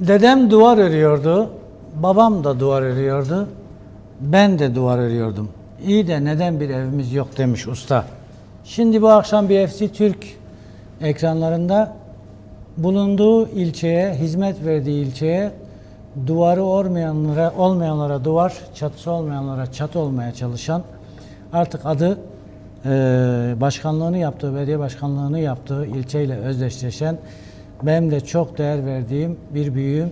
Dedem duvar örüyordu. Babam da duvar örüyordu. Ben de duvar örüyordum. İyi de neden bir evimiz yok demiş usta. Şimdi bu akşam BFC Türk ekranlarında bulunduğu ilçeye, hizmet verdiği ilçeye duvarı olmayanlara, olmayanlara duvar, çatısı olmayanlara çatı olmaya çalışan artık adı eee, başkanlığını yaptığı, belediye başkanlığını yaptığı ilçeyle özdeşleşen benim de çok değer verdiğim bir büyüğüm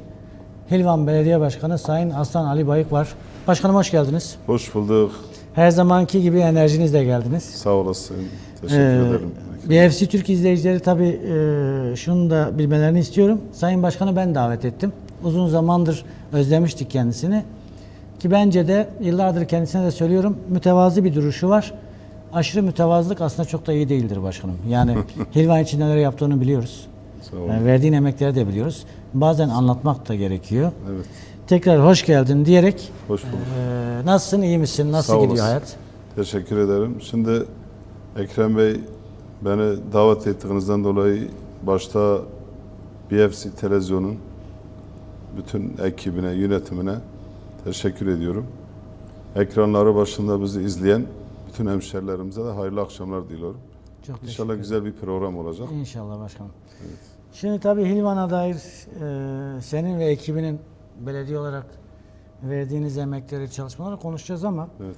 Hilvan Belediye Başkanı Sayın Aslan Ali Bayık var. Başkanım hoş geldiniz. Hoş bulduk. Her zamanki gibi enerjinizle geldiniz. Sağ olasın. Teşekkür Ee, ederim. BFC Türk izleyicileri tabii e, şunu da bilmelerini istiyorum. Sayın Başkan'ı ben davet ettim. Uzun zamandır özlemiştik kendisini. Ki bence de yıllardır kendisine de söylüyorum mütevazi bir duruşu var. Aşırı mütevazılık aslında çok da iyi değildir başkanım. Yani Hilvan için neler yaptığını biliyoruz. Sağ olun. Yani verdiğin emekleri de biliyoruz. Bazen anlatmak da gerekiyor. Evet. Tekrar hoş geldin diyerek Hoş bulduk. e, nasılsın, iyi misin, nasıl Sağ gidiyor olasın. hayat? Teşekkür ederim. Şimdi Ekrem Bey beni davet ettiğinizden dolayı başta BFC Televizyon'un bütün ekibine, yönetimine teşekkür ediyorum. Ekranları başında bizi izleyen bütün hemşerilerimize de hayırlı akşamlar diliyorum. Çok İnşallah güzel bir program olacak. İnşallah başkanım. Şimdi tabii Hilvan'a dair e, senin ve ekibinin belediye olarak verdiğiniz emekleri, çalışmaları konuşacağız ama Evet.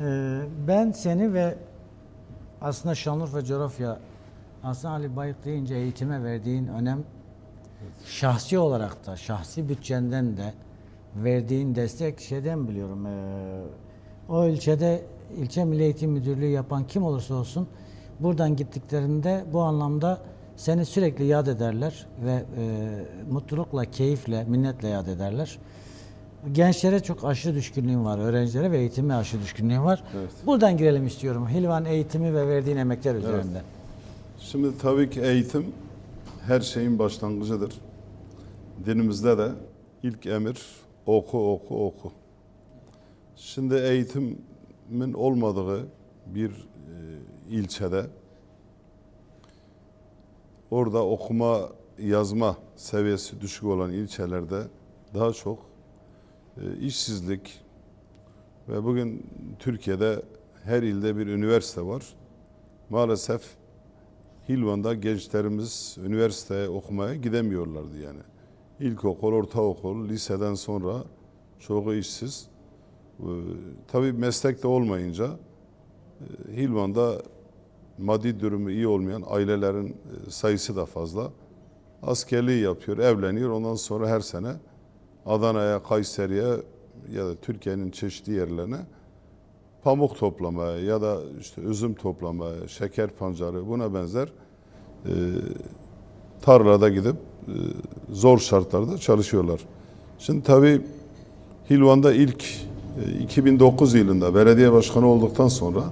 e, ben seni ve aslında Şanlıurfa coğrafya Aslan Ali Bayık deyince eğitime verdiğin önem şahsi olarak da, şahsi bütçenden de verdiğin destek şeyden biliyorum. e, o ilçede ilçe Milli Eğitim Müdürlüğü yapan kim olursa olsun buradan gittiklerinde bu anlamda seni sürekli yad ederler ve e, mutlulukla, keyifle, minnetle yad ederler. Gençlere çok aşırı düşkünlüğüm var. Öğrencilere ve eğitime aşırı düşkünlüğüm var. Evet. Buradan girelim istiyorum. Hilvan eğitimi ve verdiğin emekler üzerinde. Şimdi tabii ki eğitim her şeyin başlangıcıdır. Dinimizde de ilk emir oku oku oku. Şimdi eğitimin olmadığı bir e, ilçede orada okuma yazma seviyesi düşük olan ilçelerde daha çok e, işsizlik ve bugün Türkiye'de her ilde bir üniversite var. Maalesef Hilvan'da gençlerimiz üniversiteye okumaya gidemiyorlardı yani. İlkokul, ortaokul, liseden sonra çoğu işsiz. Ee, tabii meslek olmayınca e, Hilvan'da maddi durumu iyi olmayan ailelerin e, sayısı da fazla. Askerliği yapıyor, evleniyor. Ondan sonra her sene Adana'ya, Kayseri'ye ya da Türkiye'nin çeşitli yerlerine pamuk toplamaya ya da işte üzüm toplamaya, şeker pancarı buna benzer e, tarlada gidip e, zor şartlarda çalışıyorlar. Şimdi tabii Hilvan'da ilk e, 2009 yılında belediye başkanı olduktan sonra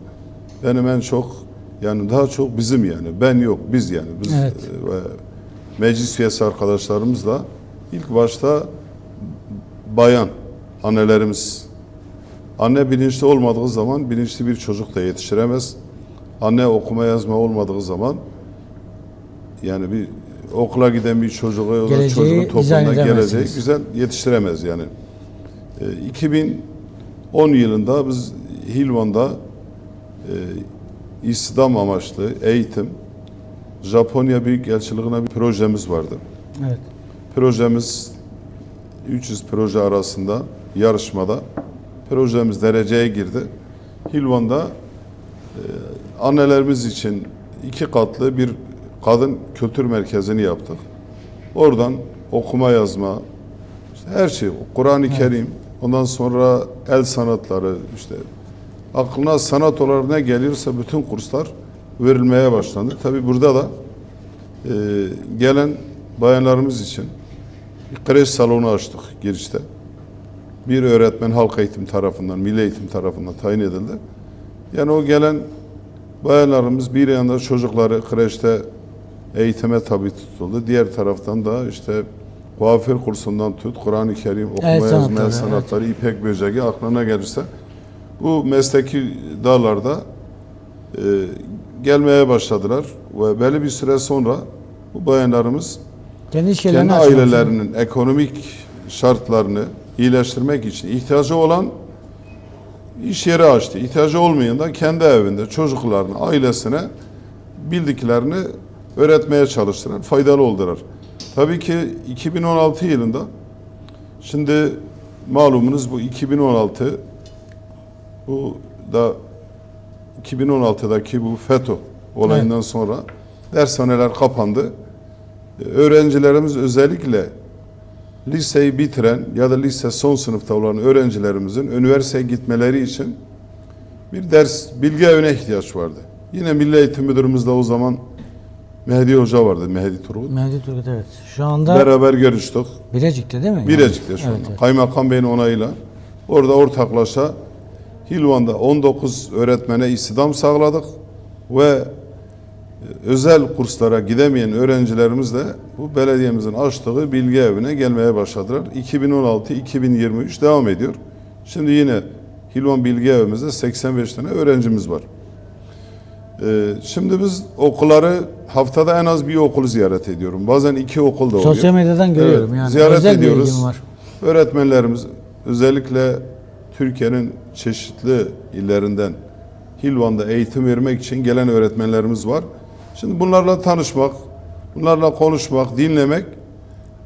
benim en çok yani daha çok bizim yani ben yok biz yani biz Evet. e, meclis üyesi arkadaşlarımızla ilk başta bayan annelerimiz Anne bilinçli olmadığı zaman bilinçli bir çocuk da yetiştiremez. Anne okuma yazma olmadığı zaman yani bir okula giden bir da Geleceği çocuğun edemezsiniz. geleceği güzel yetiştiremez yani. E, 2010 yılında biz Hilvan'da e, İslam amaçlı eğitim Japonya Büyükelçiliğine bir projemiz vardı. Evet. Projemiz 300 proje arasında yarışmada projemiz dereceye girdi. Hilvan'da e, annelerimiz için iki katlı bir kadın kültür merkezini yaptık. Oradan okuma yazma, işte her şey, Kur'an-ı Kerim, ondan sonra el sanatları, işte aklına sanat olarak ne gelirse bütün kurslar verilmeye başlandı. Tabi burada da e, gelen bayanlarımız için kreş salonu açtık girişte. Bir öğretmen halk eğitim tarafından, milli eğitim tarafından tayin edildi. Yani o gelen bayanlarımız bir yanda çocukları kreşte eğitime tabi tutuldu. Diğer taraftan da işte kuaför kursundan tut, Kur'an-ı Kerim, okuma El yazma, sanatları, sanatları, ipek böceği aklına gelirse bu mesleki dallarda e, gelmeye başladılar ve belli bir süre sonra bu bayanlarımız Kendi kendi açmak. ailelerinin ekonomik şartlarını iyileştirmek için ihtiyacı olan iş yeri açtı. İhtiyacı olmayan da kendi evinde çocuklarına, ailesine bildiklerini öğretmeye çalıştılar. Faydalı oldular. Tabii ki 2016 yılında şimdi malumunuz bu 2016 bu da 2016'daki bu FETÖ olayından sonra dershaneler kapandı. Ee, Öğrencilerimiz özellikle liseyi bitiren ya da lise son sınıfta olan öğrencilerimizin üniversiteye gitmeleri için bir ders bilgi evine ihtiyaç vardı. Yine Milli Eğitim Müdürümüz de o zaman Mehdi Hoca vardı, Mehdi Turgut. Mehdi Turgut evet. Şu anda Beraber görüştük. Bilecik'te değil mi? Birecik'te şu Evet, anda. evet. Kaymakam Bey'in onayıyla. Orada ortaklaşa Hilvan'da 19 öğretmene istihdam sağladık ve e, özel kurslara gidemeyen öğrencilerimiz de bu belediyemizin açtığı bilgi evine gelmeye başladılar. 2016-2023 devam ediyor. Şimdi yine Hilvan Bilgi Evimizde 85 tane öğrencimiz var. Ee, şimdi biz okulları haftada en az bir okulu ziyaret ediyorum. Bazen iki okul da oluyor. Sosyal medyadan görüyorum Evet, yani. Ziyaret Özel ediyoruz. var. Öğretmenlerimiz özellikle Türkiye'nin çeşitli illerinden Hilvan'da eğitim vermek için gelen öğretmenlerimiz var. Şimdi bunlarla tanışmak, bunlarla konuşmak, dinlemek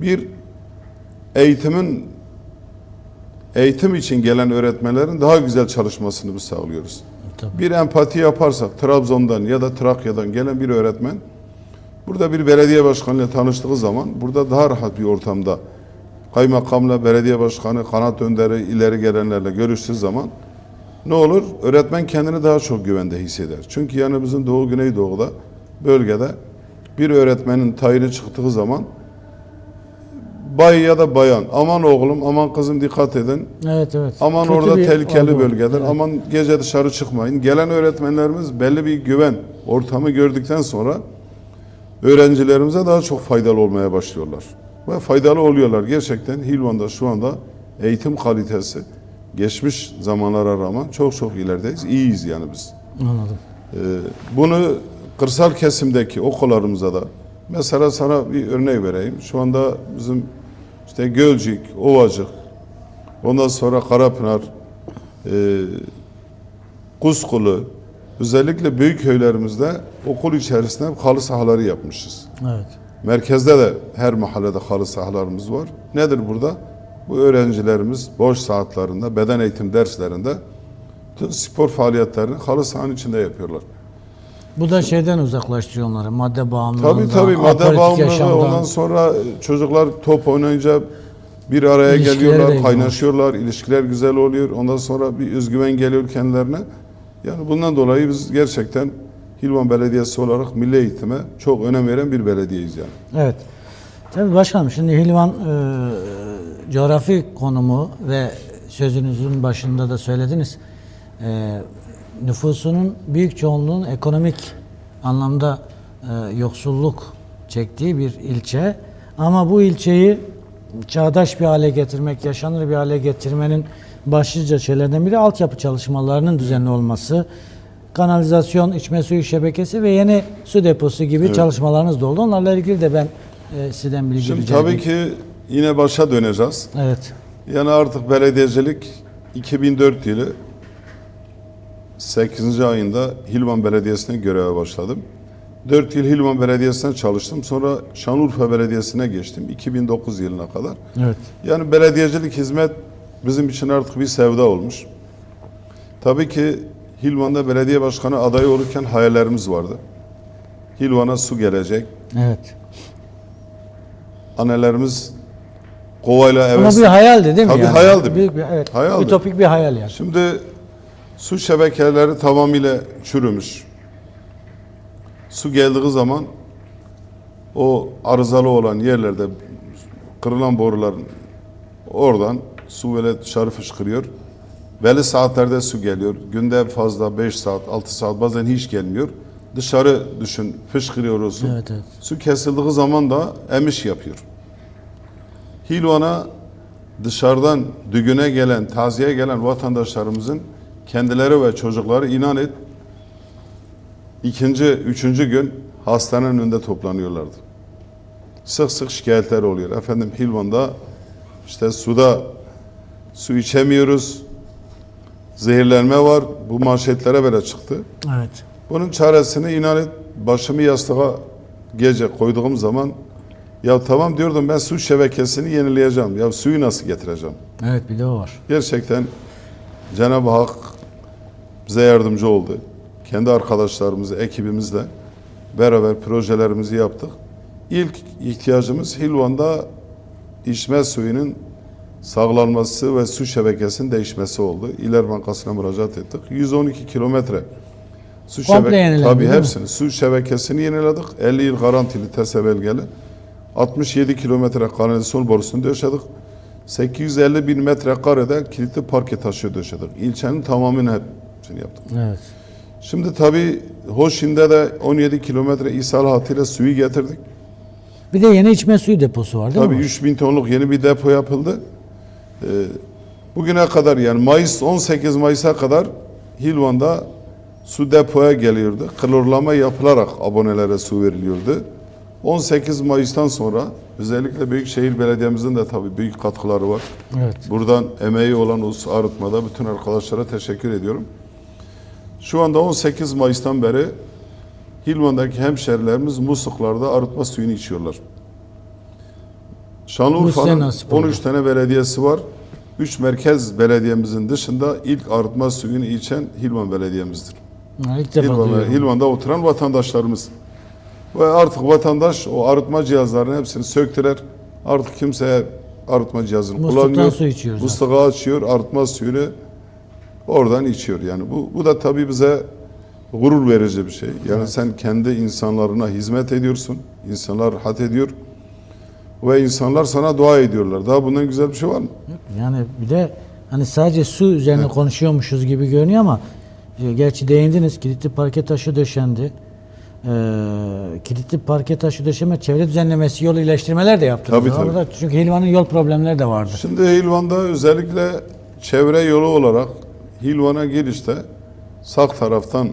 bir eğitimin eğitim için gelen öğretmenlerin daha güzel çalışmasını biz sağlıyoruz. Tabii. Bir empati yaparsak Trabzon'dan ya da Trakya'dan gelen bir öğretmen burada bir belediye başkanıyla tanıştığı zaman burada daha rahat bir ortamda kaymakamla, belediye başkanı, kanat önderi, ileri gelenlerle görüştüğü zaman ne olur? Öğretmen kendini daha çok güvende hisseder. Çünkü yani bizim Doğu Güneydoğu'da bölgede bir öğretmenin tayini çıktığı zaman bay ya da bayan aman oğlum aman kızım dikkat edin Evet evet. Aman Kötü orada tehlikeli olgu. bölgedir. Evet. Aman gece dışarı çıkmayın. Gelen öğretmenlerimiz belli bir güven ortamı gördükten sonra öğrencilerimize daha çok faydalı olmaya başlıyorlar. Ve faydalı oluyorlar. Gerçekten Hilvan'da şu anda eğitim kalitesi geçmiş zamanlara rağmen çok çok ilerideyiz. İyiyiz yani biz. Anladım. Ee, bunu kırsal kesimdeki okullarımıza da mesela sana bir örnek vereyim. Şu anda bizim işte Gölcük, Ovacık, ondan sonra Karapınar, e, Kuzkulu, özellikle büyük köylerimizde okul içerisinde halı sahaları yapmışız. Evet. Merkezde de her mahallede halı sahalarımız var. Nedir burada? Bu öğrencilerimiz boş saatlerinde, beden eğitim derslerinde bütün spor faaliyetlerini halı sahanın içinde yapıyorlar. Bu da şeyden uzaklaştırıyor onları. Madde bağımlılığından, Tabii tabii madde bağımlılığı ondan sonra çocuklar top oynayınca bir araya İlişkileri geliyorlar, kaynaşıyorlar, ilişkiler güzel oluyor. Ondan sonra bir özgüven geliyor kendilerine. Yani bundan dolayı biz gerçekten Hilvan Belediyesi olarak milli eğitime çok önem veren bir belediyeyiz yani. Evet. Tabii başkanım şimdi Hilvan e, coğrafi konumu ve sözünüzün başında da söylediniz. E, nüfusunun büyük çoğunluğun ekonomik anlamda e, yoksulluk çektiği bir ilçe. Ama bu ilçeyi çağdaş bir hale getirmek, yaşanır bir hale getirmenin başlıca şeylerden biri altyapı çalışmalarının düzenli olması. Kanalizasyon, içme suyu şebekesi ve yeni su deposu gibi çalışmalarınız da oldu. Onlarla ilgili de ben e, sizden bilgi Şimdi rica tabii ki yine başa döneceğiz. Evet. Yani artık belediyecilik 2004 yılı 8. ayında Hilvan Belediyesi'ne göreve başladım. 4 yıl Hilvan Belediyesi'ne çalıştım. Sonra Şanlıurfa Belediyesi'ne geçtim 2009 yılına kadar. Evet. Yani belediyecilik hizmet bizim için artık bir sevda olmuş. Tabii ki Hilvan'da belediye başkanı adayı olurken hayallerimiz vardı. Hilvan'a su gelecek. Evet. Annelerimiz kovayla Ama eve bir hayaldi değil mi? Tabii yani? hayaldi. Büyük bir, evet. Hayaldi. Ütopik bir hayal yani. Şimdi su şebekeleri tamamıyla çürümüş. Su geldiği zaman o arızalı olan yerlerde kırılan boruların oradan su böyle dışarı fışkırıyor. Belli saatlerde su geliyor. Günde fazla 5 saat, 6 saat bazen hiç gelmiyor. Dışarı düşün fışkırıyor su. Evet, evet. Su kesildiği zaman da emiş yapıyor. Hilvan'a dışarıdan düğüne gelen, taziye gelen vatandaşlarımızın kendileri ve çocukları inan et ikinci, üçüncü gün hastanenin önünde toplanıyorlardı. sık sık şikayetler oluyor. Efendim Hilvan'da işte suda su içemiyoruz. Zehirlenme var. Bu manşetlere böyle çıktı. Evet. Bunun çaresini inan et başımı yastığa gece koyduğum zaman ya tamam diyordum ben su şebekesini yenileyeceğim. Ya suyu nasıl getireceğim? Evet bir de o var. Gerçekten Cenab-ı Hak bize yardımcı oldu. Kendi arkadaşlarımızla, ekibimizle beraber projelerimizi yaptık. İlk ihtiyacımız Hilvan'da içme suyunun sağlanması ve su şebekesinin değişmesi oldu. İler Bankası'na müracaat ettik. 112 kilometre su Komple şebek- yenilendi, Tabii hepsini. Su şebekesini yeniledik. 50 yıl garantili TESE belgeli. 67 kilometre kanalizasyon borusunu döşedik. 850 bin metrekarede kilitli parke taşı döşedik. İlçenin tamamını hepsini yaptık. Evet. Şimdi tabii Hoşin'de de 17 kilometre ishal hattıyla suyu getirdik. Bir de yeni içme suyu deposu var değil Tabii mi? 3000 tonluk yeni bir depo yapıldı. Ee, bugüne kadar yani Mayıs 18 Mayıs'a kadar Hilvan'da su depoya geliyordu. Klorlama yapılarak abonelere su veriliyordu. 18 Mayıs'tan sonra özellikle Büyükşehir Belediye'mizin de tabii büyük katkıları var. Evet. Buradan emeği olan o su arıtmada bütün arkadaşlara teşekkür ediyorum. Şu anda 18 Mayıs'tan beri Hilvan'daki hemşerilerimiz musluklarda arıtma suyunu içiyorlar. Şanlıurfa'nın size nasip oldu. 13 tane belediyesi var. 3 merkez belediyemizin dışında ilk arıtma suyunu içen Hilvan Belediye'mizdir. Ha, İlk defa Hilvan, duyuyorum. Hilvan'da oturan vatandaşlarımız. Ve artık vatandaş o arıtma cihazlarının hepsini söktürer. Artık kimseye arıtma cihazını Musluktan kullanmıyor. su içiyoruz Musluğu açıyor, arıtma suyunu oradan içiyor. Yani bu, bu da tabii bize gurur verici bir şey. Yani sen kendi insanlarına hizmet ediyorsun. İnsanlar rahat ediyor. Ve insanlar sana dua ediyorlar. Daha bundan güzel bir şey var mı? Yani bir de hani sadece su üzerine konuşuyormuşuz gibi görünüyor ama e, gerçi değindiniz kilitli parke taşı döşendi. Ee, kilitli parke taşı döşeme çevre düzenlemesi yol iyileştirmeler de yaptınız. Tabii, tabii. Orada Çünkü Hilvan'ın yol problemleri de vardı. Şimdi Hilvan'da özellikle çevre yolu olarak Hilvan'a girişte sağ taraftan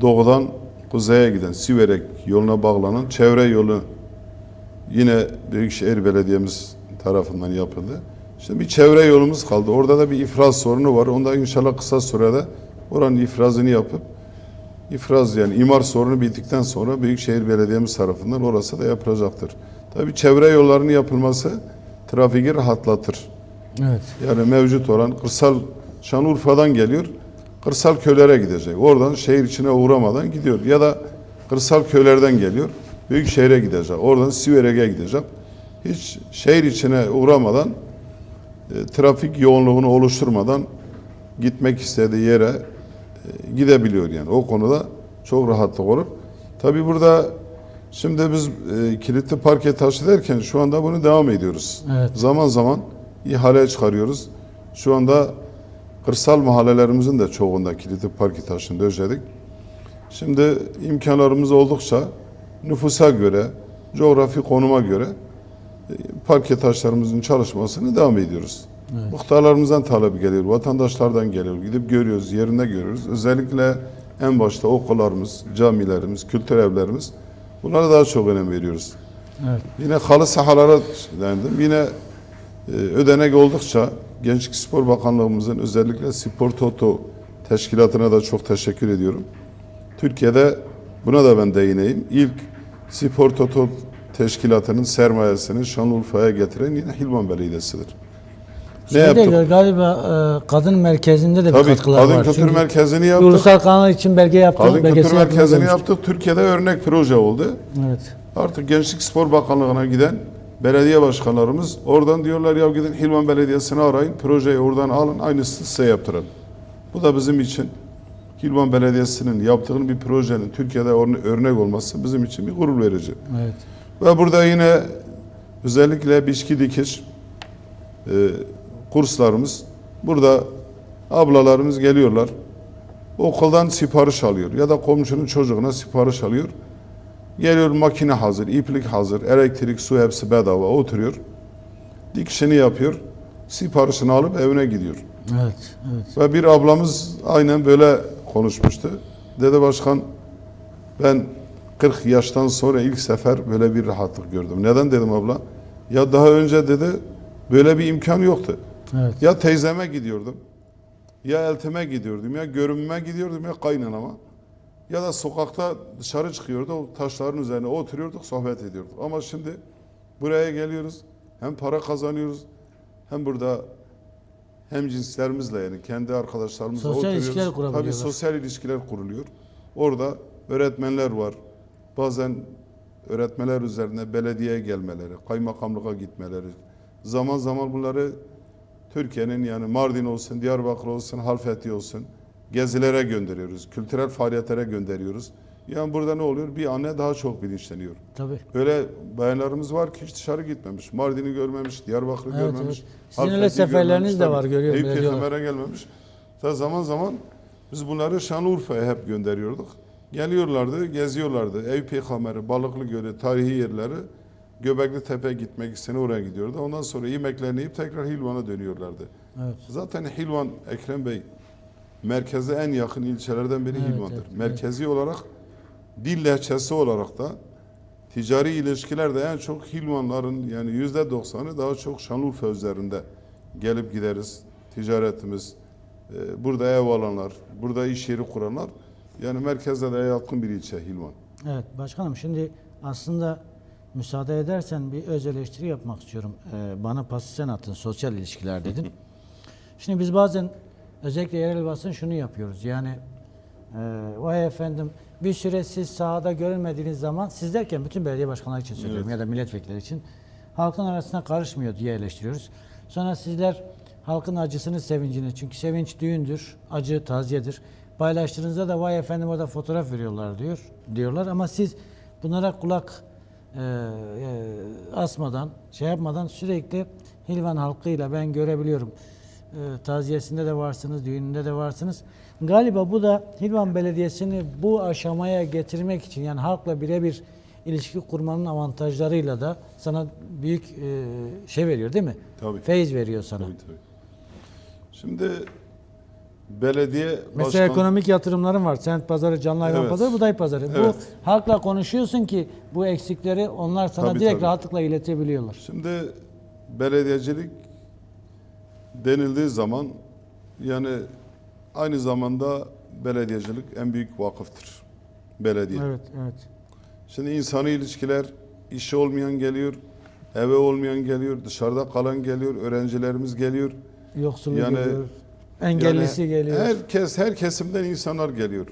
doğudan kuzeye giden Siverek yoluna bağlanan çevre yolu yine Büyükşehir Belediye'miz tarafından yapıldı. Şimdi bir çevre yolumuz kaldı. Orada da bir ifraz sorunu var. Onda inşallah kısa sürede oranın ifrazını yapıp ifraz yani imar sorunu bittikten sonra Büyükşehir Belediye'miz tarafından orası da yapılacaktır. Tabii çevre yollarının yapılması trafiği rahatlatır. Evet. Yani mevcut olan kırsal Şanlıurfa'dan geliyor. Kırsal köylere gidecek. Oradan şehir içine uğramadan gidiyor. Ya da kırsal köylerden geliyor. Büyük şehre gidecek. Oradan Siverek'e gidecek. Hiç şehir içine uğramadan e, trafik yoğunluğunu oluşturmadan gitmek istediği yere e, gidebiliyor yani. O konuda çok rahatlık olur. Tabii burada şimdi biz e, kilitli parke taşı derken şu anda bunu devam ediyoruz. Evet. Zaman zaman ihale çıkarıyoruz. Şu anda kırsal mahallelerimizin de çoğunda kilitli parke taşını döşedik. Şimdi imkanlarımız oldukça nüfusa göre, coğrafi konuma göre e, parke taşlarımızın çalışmasını devam ediyoruz. Muhtarlarımızdan talep geliyor, vatandaşlardan geliyor. Gidip görüyoruz, yerinde görüyoruz. Özellikle en başta okullarımız, camilerimiz, kültür evlerimiz bunlara daha çok önem veriyoruz. Evet. Yine halı sahalara dendim. Yine e, ödenek oldukça Gençlik Spor Bakanlığımızın özellikle Spor Toto teşkilatına da çok teşekkür ediyorum. Türkiye'de buna da ben değineyim. İlk Spor Toto teşkilatının sermayesini Şanlıurfa'ya getiren yine Hilvan Belediyesi'dir. Ne yaptık? galiba e, kadın merkezinde de bir Tabii katkılar Kadın var. Kültür Çünkü Merkezi'ni yaptık. Ulusal kanal için belge yaptı. Kadın Kültür Merkezi'ni yaptık. Türkiye'de örnek proje oldu. Evet. Artık Gençlik Spor Bakanlığı'na giden belediye başkanlarımız oradan diyorlar ya gidin Hilvan Belediyesi'ni arayın, projeyi oradan alın, aynısını size yaptırın. Bu da bizim için Hilvan Belediyesi'nin yaptığın bir projenin Türkiye'de örne- örnek olması bizim için bir gurur verici. Evet. Ve burada yine özellikle biçki dikiş e, kurslarımız burada ablalarımız geliyorlar. Okuldan sipariş alıyor ya da komşunun çocuğuna sipariş alıyor. Geliyor makine hazır, iplik hazır, elektrik, su hepsi bedava oturuyor. Dikişini yapıyor. Siparişini alıp evine gidiyor. Evet. Evet. Ve bir ablamız aynen böyle konuşmuştu. Dede başkan ben 40 yaştan sonra ilk sefer böyle bir rahatlık gördüm. Neden dedim abla? Ya daha önce dedi böyle bir imkan yoktu. Evet. Ya teyzeme gidiyordum, ya eltime gidiyordum, ya görünme gidiyordum, ya kaynanama. Ya da sokakta dışarı çıkıyordu, o taşların üzerine oturuyorduk, sohbet ediyorduk. Ama şimdi buraya geliyoruz, hem para kazanıyoruz, hem burada hem cinslerimizle yani kendi arkadaşlarımızla Sosyal oturuyoruz. ilişkiler Tabii sosyal ilişkiler kuruluyor. Orada öğretmenler var. Bazen öğretmenler üzerine belediyeye gelmeleri, kaymakamlığa gitmeleri. Zaman zaman bunları Türkiye'nin yani Mardin olsun, Diyarbakır olsun, Halfeti olsun gezilere gönderiyoruz. Kültürel faaliyetlere gönderiyoruz. Yani burada ne oluyor? Bir anne daha çok bilinçleniyor. Tabii. Öyle bayanlarımız var ki hiç dışarı gitmemiş. Mardin'i görmemiş, Diyarbakır'ı Evet, görmemiş. evet. Sizin öyle seferleriniz de var, görüyorum, Eyüp. Peygamber'e gelmemiş. Ta zaman zaman biz bunları Şanlıurfa'ya hep gönderiyorduk. Geliyorlardı, geziyorlardı. Eyüp Peygamber'i, Balıklı Gölü, tarihi yerleri, Göbekli Tepe gitmek istene oraya gidiyordu. Ondan sonra yemeklerini yiyip tekrar Hilvan'a dönüyorlardı. Evet. Zaten Hilvan, Ekrem Bey, merkeze en yakın ilçelerden biri Evet, Hilvan'dır. evet, evet. Merkezi olarak, dil lehçesi olarak da ticari ilişkilerde en çok Hilvanların yani yüzde doksanı daha çok Şanlıurfa üzerinde gelip gideriz. Ticaretimiz, e, burada ev alanlar, burada iş yeri kuranlar yani merkezde de yakın bir ilçe Hilvan. Evet başkanım şimdi aslında müsaade edersen bir öz eleştiri yapmak istiyorum. Ee, bana pası sen attın sosyal ilişkiler dedin. şimdi biz bazen özellikle yerel basın şunu yapıyoruz. Yani e, vay efendim bir süre siz sahada görünmediğiniz zaman siz derken bütün belediye başkanları için söylüyorum ya da milletvekilleri için halkın arasına karışmıyor diye eleştiriyoruz. Sonra sizler halkın acısını sevincini çünkü sevinç düğündür, acı taziyedir. Paylaştığınızda da vay efendim orada fotoğraf veriyorlar diyor diyorlar ama siz bunlara kulak e, e, asmadan, şey yapmadan sürekli Hilvan halkıyla ben görebiliyorum. E, taziyesinde de varsınız, düğününde de varsınız. Galiba bu da Hilvan Belediyesi'ni bu aşamaya getirmek için yani halkla birebir ilişki kurmanın avantajlarıyla da sana büyük e, şey veriyor değil mi? Tabii. Feyiz veriyor sana. Tabii tabii. Şimdi belediye Mesela başkan- ekonomik yatırımların var. Sent pazarı, canlı hayvan Evet. pazarı, buday pazarı. Evet. Bu halkla konuşuyorsun ki bu eksikleri onlar sana Tabii, direkt tabii. rahatlıkla iletebiliyorlar. Şimdi belediyecilik denildiği zaman yani aynı zamanda belediyecilik en büyük vakıftır. Belediye. Evet, evet. Şimdi insani ilişkiler, işi olmayan geliyor, eve olmayan geliyor, dışarıda kalan geliyor, öğrencilerimiz geliyor. Yoksulu Yani- geliyor. Engellisi Yani geliyor. Herkes, her kesimden insanlar geliyor.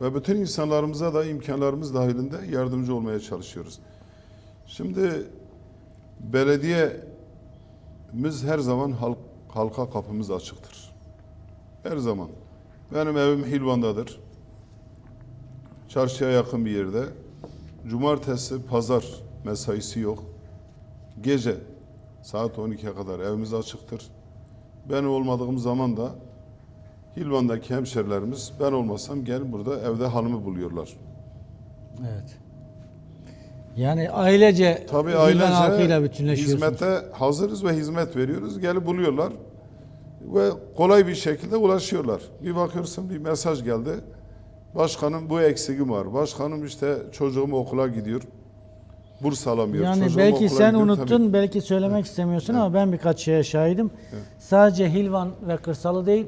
Ve bütün insanlarımıza da imkanlarımız dahilinde yardımcı olmaya çalışıyoruz. Şimdi belediyemiz her zaman halk, halka kapımız açıktır. Her zaman. Benim evim Hilvan'dadır. Çarşıya yakın bir yerde. Cumartesi, pazar mesaisi yok. Gece saat 12'ye kadar evimiz açıktır. Ben olmadığım zaman da Hilvan'daki hemşerilerimiz ben olmasam gelin burada evde hanımı buluyorlar. Evet. Yani ailece Tabii Hilvan ailece halkıyla bütünleşiyorsunuz. hizmete hazırız ve hizmet veriyoruz. Gelip buluyorlar ve kolay bir şekilde ulaşıyorlar. Bir bakıyorsun bir mesaj geldi. Başkanım bu eksiğim var. Başkanım işte çocuğum okula gidiyor. Burs alamıyor. Yani Çocuğum belki sen gidiyor. unuttun, Tabii. belki söylemek istemiyorsun ama ben birkaç şeye şahidim. Sadece Hilvan ve Kırsalı değil,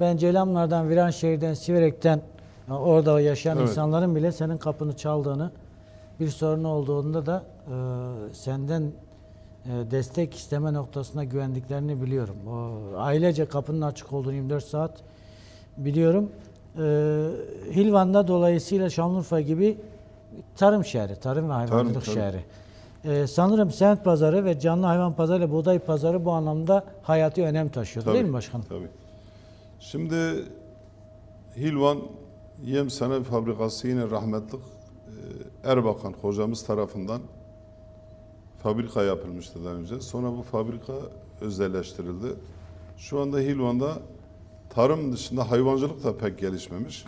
ben Ceylanlar'dan, Viranşehir'den, Siverek'ten orada yaşayan Evet. insanların bile senin kapını çaldığını, bir sorun olduğunda da e, senden e, destek isteme noktasına güvendiklerini biliyorum. O, ailece kapının açık olduğunu 24 saat biliyorum. E, Hilvan'da dolayısıyla Şanlıurfa gibi tarım şehri, tarım ve hayvancılık tabii. şehri. Ee, sanırım semt pazarı ve canlı hayvan pazarı ile buğday pazarı bu anlamda hayati önem taşıyor Tabii, değil mi başkanım? Tabii. Şimdi Hilvan Yem Sanayi Fabrikası yine rahmetlik e, Erbakan hocamız tarafından fabrika yapılmıştı daha önce. Sonra bu fabrika özelleştirildi. Şu anda Hilvan'da tarım dışında hayvancılık da pek gelişmemiş.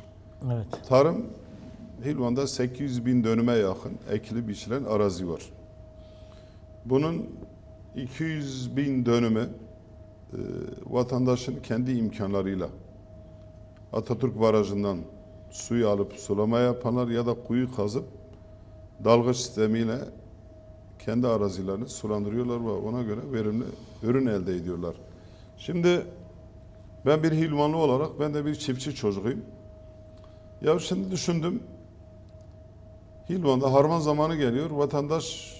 Evet. Tarım Hilvan'da 800 bin dönüme yakın ekili biçilen arazi var. Bunun 200 bin dönümü e, vatandaşın kendi imkanlarıyla Atatürk Barajı'ndan suyu alıp sulama yapanlar ya da kuyu kazıp dalga sistemiyle kendi arazilerini sulandırıyorlar ve ona göre verimli ürün elde ediyorlar. Şimdi ben bir Hilvanlı olarak ben de bir çiftçi çocuğuyum. Ya şimdi düşündüm. Hilvan'da harman zamanı geliyor. Vatandaş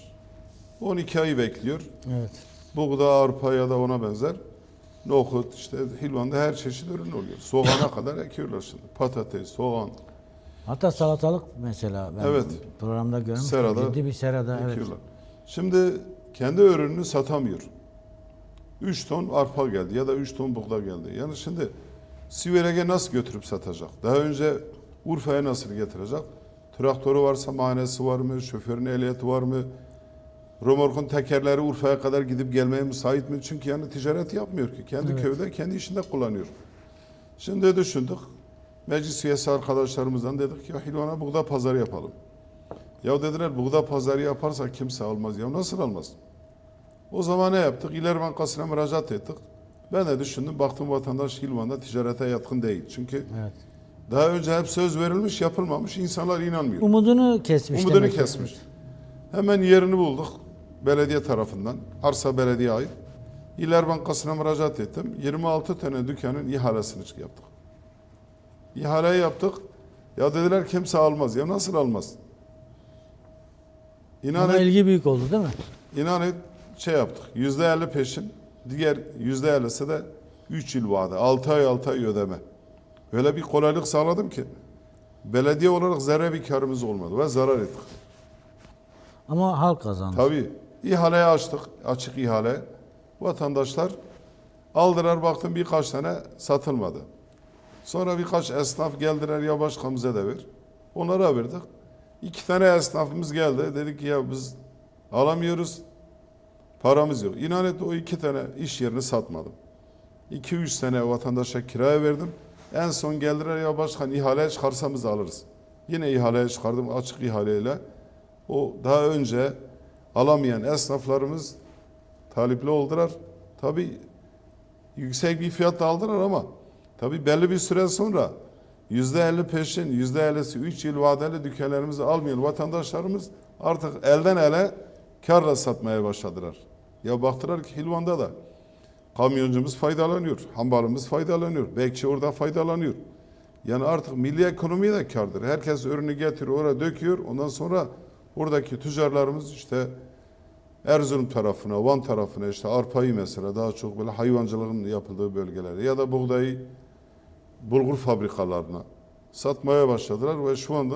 12 ayı bekliyor. Evet. Buğda, arpa ya da ona benzer. Nohut işte Hilvan'da her çeşit ürün oluyor. Soğana kadar ekiyorlar şimdi. Patates, soğan Hatta salatalık mesela ben Evet. programda görmüştüm. Serada Ciddi bir serada evet. Şimdi kendi ürününü satamıyor. 3 ton arpa geldi ya da 3 ton buğda geldi. Yani şimdi Siverek'e nasıl götürüp satacak? Daha önce Urfa'ya nasıl getirecek? Traktörü varsa manesi var mı? Şoförün ehliyeti var mı? Romorkun tekerleri Urfa'ya kadar gidip gelmeye müsait mi? Çünkü yani ticaret yapmıyor ki. Kendi Evet. köyde, kendi işinde kullanıyor. Şimdi düşündük. Meclis üyesi arkadaşlarımızdan dedik ki Hilvan'a buğda pazarı yapalım. Ya dediler buğda pazarı yaparsak kimse almaz. Ya nasıl almaz? O zaman ne yaptık? İleri Bankası'na müracaat ettik. Ben de düşündüm. Baktım vatandaş Hilvan'da ticarete yatkın değil. Çünkü Evet. daha önce hep söz verilmiş, yapılmamış. İnsanlar inanmıyor. Umudunu kesmiş Umudunu demek kesmiş. Hemen yerini bulduk. Belediye tarafından. Arsa belediye ait. İller Bankası'na müracaat ettim. 26 tane dükkanın ihalesini yaptık. İhaleyi yaptık. Ya dediler kimse almaz. Ya nasıl almaz? İnan et, ilgi büyük oldu değil mi? inan et şey yaptık. Yüzde elli peşin. Diğer yüzde ellisi de 3 yıl vade. 6 ay 6 ay ödeme. Öyle bir kolaylık sağladım ki. Belediye olarak zerre bir karımız olmadı ve zarar ettik. Ama halk kazandı. Tabii. İhaleyi açtık. Açık ihale. Vatandaşlar aldılar baktım birkaç tane satılmadı. Sonra birkaç esnaf geldiler ya başkamıza da ver. Onlara verdik. İki tane esnafımız geldi. Dedik ki ya biz alamıyoruz. Paramız yok. İnan et o iki tane iş yerini satmadım. 2-3 sene vatandaşa kiraya verdim. En son geldiler ya başkan ihaleye çıkarsamız alırız. Yine ihaleye çıkardım açık ihaleyle. O daha önce alamayan esnaflarımız talipli oldular. Tabi yüksek bir fiyatla aldılar ama tabi belli bir süre sonra yüzde elli peşin, yüzde ellisi üç yıl vadeli dükkanlarımızı almayan vatandaşlarımız artık elden ele karla satmaya başladılar. Ya baktılar ki Hilvan'da da kamyoncumuz faydalanıyor, hambalımız faydalanıyor, bekçi orada faydalanıyor. Yani artık milli ekonomiye de kardır. Herkes ürünü getiriyor, oraya döküyor. Ondan sonra oradaki tüccarlarımız işte Erzurum tarafına, Van tarafına işte arpayı mesela daha çok böyle hayvancılığın yapıldığı bölgelere ya da buğdayı bulgur fabrikalarına satmaya başladılar ve şu anda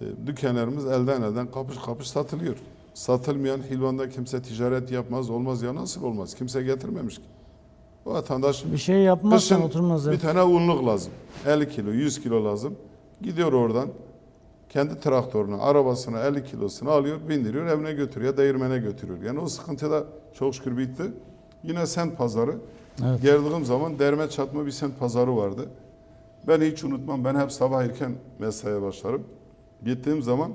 e, dükkanlarımız elden elden kapış kapış satılıyor. Satılmayan Hilvan'da kimse ticaret yapmaz olmaz ya nasıl olmaz? Kimse getirmemiş ki. Vatandaş Bir şey yapmazsan oturmaz. bir tane unluk lazım. 50 kilo, 100 kilo lazım. Gidiyor oradan kendi traktörüne, arabasına 50 kilosunu alıyor, bindiriyor, evine götürüyor, değirmene götürüyor. Yani o sıkıntı da çok şükür bitti. Yine sent pazarı. Evet. Geldiğim zaman derme çatma bir sent pazarı vardı. Ben hiç unutmam. Ben hep sabah erken mesaiye başlarım. Gittiğim zaman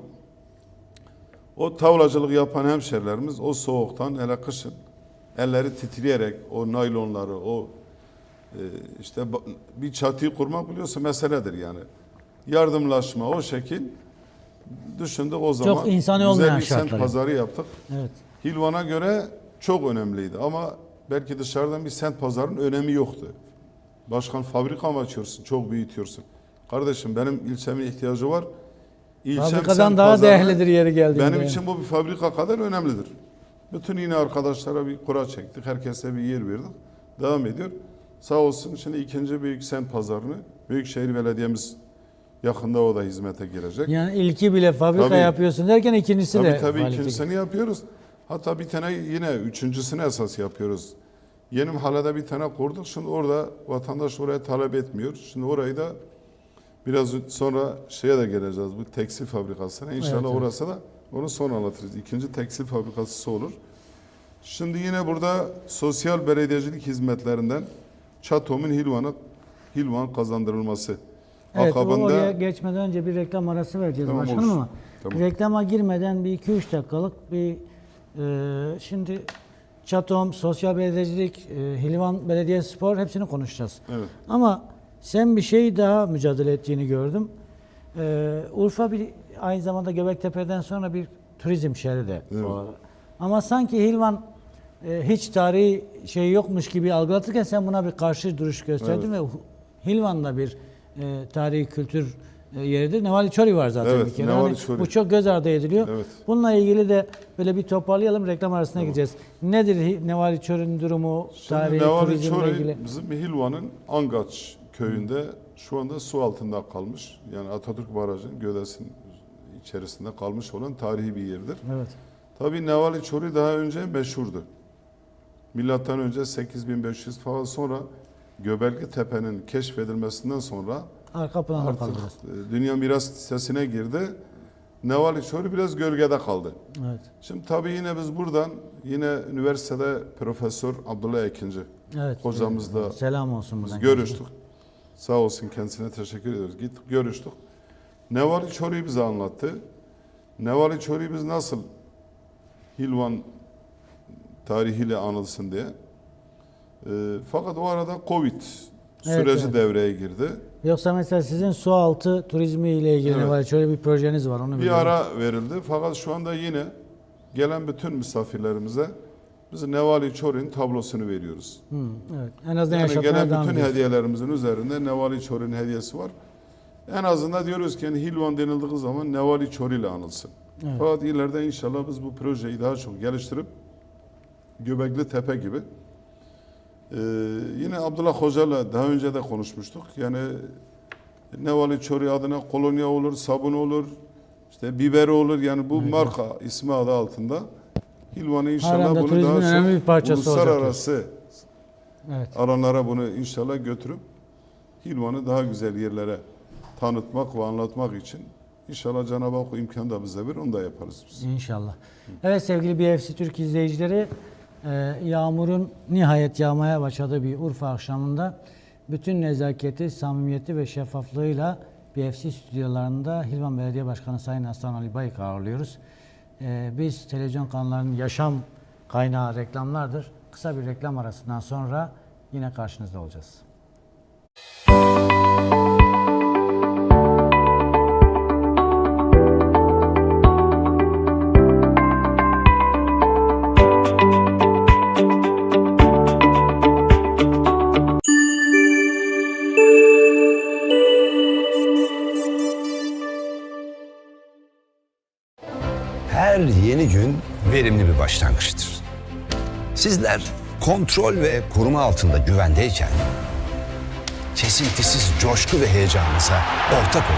o tavlacılık yapan hemşerilerimiz o soğuktan hele kışın elleri titreyerek o naylonları, o e, işte bir çatıyı kurmak biliyorsun meseledir yani. Yardımlaşma o şekil düşündük o zaman. insani güzel olmayan bir şartlar. pazarı yaptık. Evet. Hilvan'a göre çok önemliydi ama belki dışarıdan bir sent pazarının önemi yoktu. Başkan fabrika mı açıyorsun, çok büyütüyorsun. Kardeşim benim ilçemin ihtiyacı var. İlçem Fabrikadan daha değerlidir yeri geldiğinde. benim için bu bir fabrika kadar önemlidir. Bütün yine arkadaşlara bir kura çektik. Herkese bir yer verdik. Devam ediyor. Sağ olsun şimdi ikinci büyük sent pazarını Büyükşehir Belediye'miz yakında o da hizmete girecek. Yani ilki bile fabrika Tabii. yapıyorsun derken ikincisi Tabii de tabii faaliyete ikincisini yapıyoruz. Hatta bir tane yine üçüncüsünü esas yapıyoruz. Yeni mahallede bir tane kurduk. Şimdi orada vatandaş oraya talep etmiyor. Şimdi orayı da biraz sonra şeye de geleceğiz bu tekstil fabrikasına. İnşallah Evet, evet. orası da onu sonra anlatırız. İkinci tekstil fabrikası olur. Şimdi yine burada sosyal belediyecilik hizmetlerinden Çatom'un Hilvan'a Hilvan kazandırılması. Evet, Akabinde- oraya geçmeden önce bir reklam arası vereceğiz Tamam, başkanım olur. ama Tamam. reklama girmeden bir 2-3 dakikalık bir e, şimdi Çatom, Sosyal Belediyecilik, e, Hilvan Belediyespor hepsini konuşacağız. Evet. Ama sen bir şey daha mücadele ettiğini gördüm. Ee, Urfa bir aynı zamanda Göbektepe'den sonra bir turizm şehri de. Evet. Ama sanki Hilvan e, hiç tarihi şey yokmuş gibi algılatırken sen buna bir karşı duruş gösterdin ve Hu- Hilvan da bir e, tarihi kültür yeridir. Nevali Çori var zaten Evet, bir kere. Nevali Hani Çori. bu çok göz ardı ediliyor. Evet. Bununla ilgili de böyle bir toparlayalım reklam arasına gideceğiz. Nedir Nevali Çori'nin durumu, Şimdi tarihi, Nevali Çori ilgili? bizim Hilvan'ın Angaç köyünde şu anda su altında kalmış. Yani Atatürk Barajı'nın gövdesinin içerisinde kalmış olan tarihi bir yerdir. Evet. Tabii Nevali Çori daha önce meşhurdu. Milattan önce 8500 falan sonra Göbekli Tepe'nin keşfedilmesinden sonra Arka planda artık kaldınız. e, Dünya Miras Listesi'ne girdi. Nevali Çori biraz gölgede kaldı. Evet. Şimdi tabii yine biz buradan yine üniversitede Profesör Abdullah Ekinci Evet. hocamızla Selam olsun biz buradan. görüştük. Sağ olsun kendisine teşekkür ediyoruz. Gittik görüştük. Nevali Çori'yi bize anlattı. Nevali Çori biz nasıl Hilvan tarihiyle anılsın diye. Ee, fakat o arada Covid süreci evet. devreye girdi. Yoksa mesela sizin su altı turizmi ile ilgili Evet. var. Şöyle bir projeniz var onu Bir biliyorum. ara verildi. Fakat şu anda yine gelen bütün misafirlerimize biz Nevali Çori'nin tablosunu veriyoruz. Hı, evet. En azından Yani gelen bütün ediyoruz. hediyelerimizin üzerinde Nevali Çori'nin hediyesi var. En azından diyoruz ki yani Hilvan denildiği zaman Nevali Çori ile anılsın. Evet. Fakat ileride inşallah biz bu projeyi daha çok geliştirip Göbekli Tepe gibi Ee, yine Abdullah Hoca'yla daha önce de konuşmuştuk. Yani Nevali Çori adına kolonya olur, sabun olur, işte biberi olur. Yani bu marka ismi adı altında Hilvan'ı inşallah de bunu daha bir çok olacak uluslararası Evet. alanlara bunu inşallah götürüp Hilvan'ı daha güzel yerlere tanıtmak ve anlatmak için inşallah Cenab-ı Hak o imkanı da bize verir, onu da yaparız biz. İnşallah. Evet sevgili BFC Türk izleyicileri, e, yağmurun nihayet yağmaya başladığı bir Urfa akşamında bütün nezaketi, samimiyeti ve şeffaflığıyla BFC stüdyolarında Hilvan Belediye Başkanı Sayın Aslan Ali Bayık ağırlıyoruz. E, biz televizyon kanallarının yaşam kaynağı reklamlardır. Kısa bir reklam arasından sonra yine karşınızda olacağız. Her başlangıçtır. Sizler kontrol ve koruma altında güvendeyken kesintisiz coşku ve heyecanınıza ortak olun.